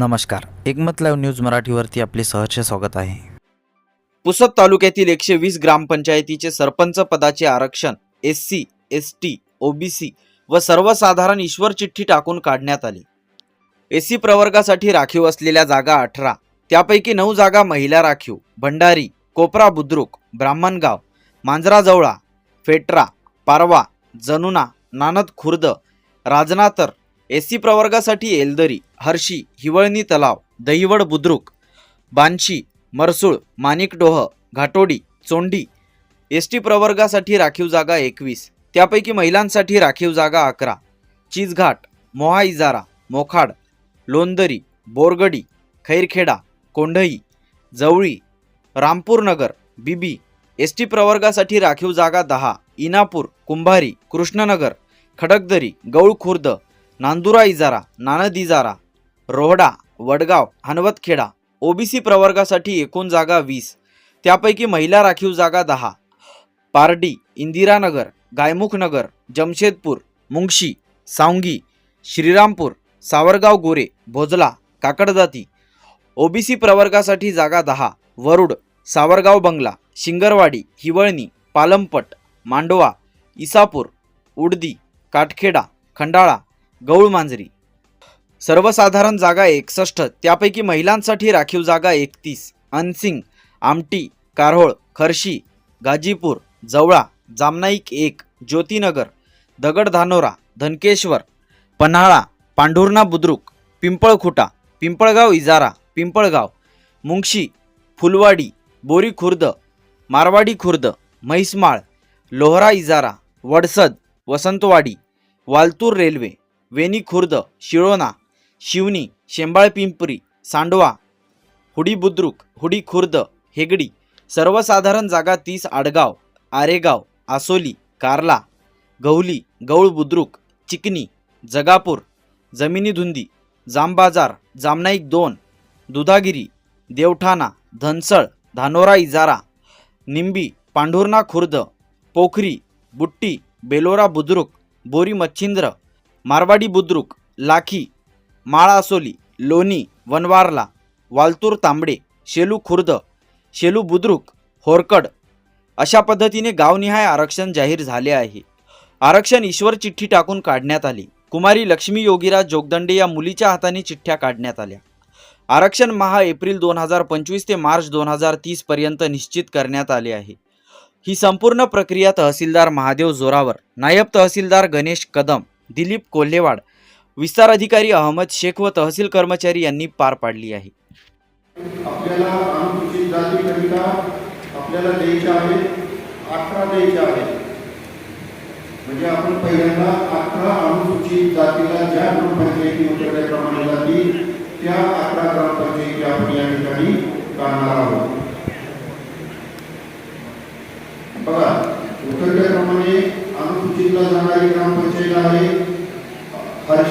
नमस्कार. एकमत live news मराठीवरती आपले सहर्ष स्वागत आहे. पुसद तालुक्यातील एकशे वीस ग्रामपंचायतीचे सरपंच पदाचे आरक्षण S C S T OBC व सर्वसाधारण ईश्वर चिठ्ठी टाकून काढण्यात आली. एस सी प्रवर्गासाठी राखीव असलेल्या जागा अठरा त्यापैकी नऊ जागा महिला राखीव भंडारी कोपरा बुद्रुक ब्राह्मणगाव मांजराजवळा फेट्रा पारवा जनुना नानद खुर्द राजनातर एस सी प्रवर्गासाठी एलदरी हर्षी हिवळणी तलाव दहिवड बुद्रुक बांशी मरसूळ माणिकडोह घाटोडी चोंडी एस टी प्रवर्गासाठी राखीव जागा एकवीस त्यापैकी महिलांसाठी राखीव जागा अकरा चीजघाट मोहा इजारा मोखाड लोंदरी बोरगडी खैरखेडा कोंढई जवळी रामपूरनगर बीबी एस टी प्रवर्गासाठी राखीव जागा दहा इनापूर कुंभारी कृष्णनगर खडकदरी गौळखुर्द नांदुरा इजारा नानद इजारा रोहडा वडगाव हनवतखेडा ओबीसी प्रवर्गासाठी एकूण जागा वीस. त्यापैकी महिला राखीव जागा दहा. पारडी इंदिरानगर गायमुखनगर जमशेदपूर मुंगशी सावंगी श्रीरामपूर सावरगाव गोरे भोजला काकडदाती ओबीसी प्रवर्गासाठी जागा दहा. वरुड सावरगाव बंगला शिंगरवाडी हिवळणी पालमपट मांडवा इसापूर उडदी काटखेडा खंडाळा गौळमांजरी सर्वसाधारण जागा एकसष्ट त्यापैकी महिलांसाठी राखीव जागा एकतीस. अनसिंग आमटी कारहोळ खर्शी गाजीपूर जवळा जामनाईक एक ज्योतिनगर दगडधानोरा धनकेश्वर पन्हाळा पांढुर्णा बुद्रुक पिंपळखुटा पिंपळगाव इजारा पिंपळगाव मुंगशी फुलवाडी बोरी खुर्द मारवाडी खुर्द म्हैसमाळ लोहरा इजारा वडसद वसंतवाडी वालतूर रेल्वे. वेणी खुर्द शिळोणा शिवनी शेंबाळपिंपरी सांडवा हुडी बुद्रुक हुडी खुर्द हेगडी सर्वसाधारण जागा तीस आडगाव आरेगाव आसोली कार्ला गौली गौळ बुद्रुक चिकनी जगापूर जमिनी धुंदी जामबाजार जामनाईक दोन दुधागिरी देवठाणा धनसळ धानोरा इजारा निंबी पांढुर्णा खुर्द पोखरी बुट्टी बेलोरा बुद्रुक बोरी मच्छिंद्र मारवाडी बुद्रुक लाखी माळासोली लोणी वनवारला वालतूर तांबडे शेलू खुर्द शेलू बुद्रुक होरकड अशा पद्धतीने गावनिहाय आरक्षण जाहीर झाले आहे. आरक्षण ईश्वर चिठ्ठी टाकून काढण्यात आली. कुमारी लक्ष्मी योगीराज जोगदंडे या मुलीच्या हाताने चिठ्ठ्या काढण्यात आल्या. आरक्षण महा एप्रिल दोन हजार पंचवीस ते मार्च दोन हजार तीस पर्यंत निश्चित करण्यात आले आहे. ही संपूर्ण प्रक्रिया तहसीलदार महादेव जोरावर नायब तहसीलदार गणेश कदम दिलीप कोल्हेवाड विस्तार अधिकारी अहमद शेख व तहसील कर्मचारी यांनी पार पाडली आहे. आपल्याला अनुसूचित जातीकरिता आपल्याला द्यायचे आहे अठरा द्यायचे आहे म्हणजे आपण पहिल्यांदा अठरा अनुसूचित जातीला ज्या ग्रामपंचायती प्रमाणे जातील त्या अठरा ग्रामपंचायती आपण या ठिकाणी काढणार आहोत.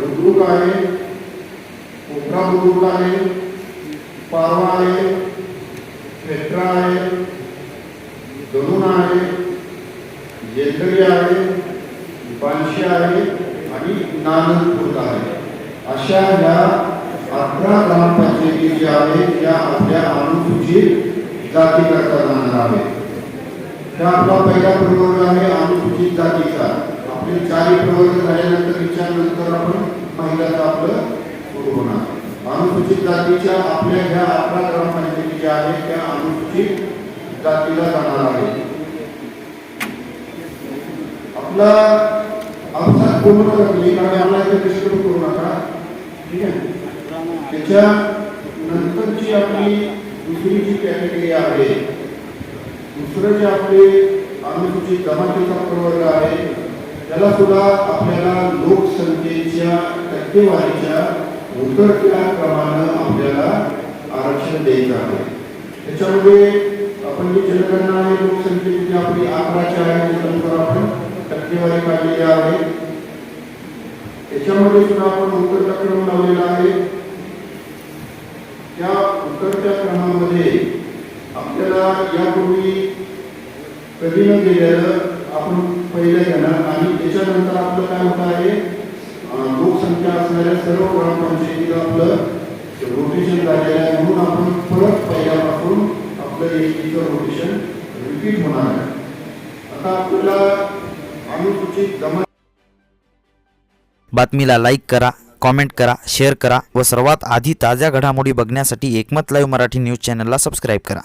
बुद्रुक आहे कोपरा बुद्रुक आहे पारवा आहे पेट्रा आहे दरुणा आहे येलदरी आहे बांशी आहे आणि नानदपूर आहे. अशा ह्या अठरा ग्रामपंचायती ज्या आहेत त्या आपल्या अनुसूचित जातीकरता जाणार आहेत. हा आपला पहिला प्रवर्ग आहे अनुसूचित जातीचा. आपले चारही प्रवर्ग झाल्यानंतर विचारनंतर आपण महिलाचं आपलं सुरू होणार. अनुसूचित जातीच्या आपल्या ह्या अकरा ग्रामपंचायती ज्या आहेत त्या अनुसूचित जातीला जाणार आहे आपला अवसाद पूर्ण रकली आणि आम्हाला इथे डिस्टर्ब करू नका. ठीक आहे? त्याच्या नंतरची आपली दुसरी जी कॅटेगरी आहे दुसरं जे आपले अनुसूचित जमातीचा प्रवर्ग आहे त्याला सुद्धा आपल्याला लोकसंख्येच्या टक्केवारीच्या उतरत्या क्रमानं आपल्याला आरक्षण द्यायचं आहे. त्याच्यामध्ये आपण जी जनगणना आहे लोकसंख्येची जी आपली आकडाची आहे त्याच्यानुसार आपण टक्केवारी काढलेली आहे. त्याच्यामध्ये सुद्धा आपण उतरता क्रम लावलेला आहे. त्या उतरत्या क्रमामध्ये आपल्याला यापूर्वी कधी न गेलेलं आपण पहिलं येणार आणि त्याच्यानंतर आपलं काय होत आहे? लोकसंख्या असणाऱ्या सर्व ग्रामपंचायतीला आपलं रोटेशन झालेलं आहे. म्हणून आपण परत पहिल्यापासून आपलं एस रोटेशन रिपीट होणार आहे. आता आपल्याला अनुसूचित जमा बातमीला लाईक करा कॉमेंट करा शेअर करा व सर्वात आधी ताज्या घडामोडी बघण्यासाठी एकमत लाईव्ह मराठी न्यूज चॅनलला सबस्क्राईब करा.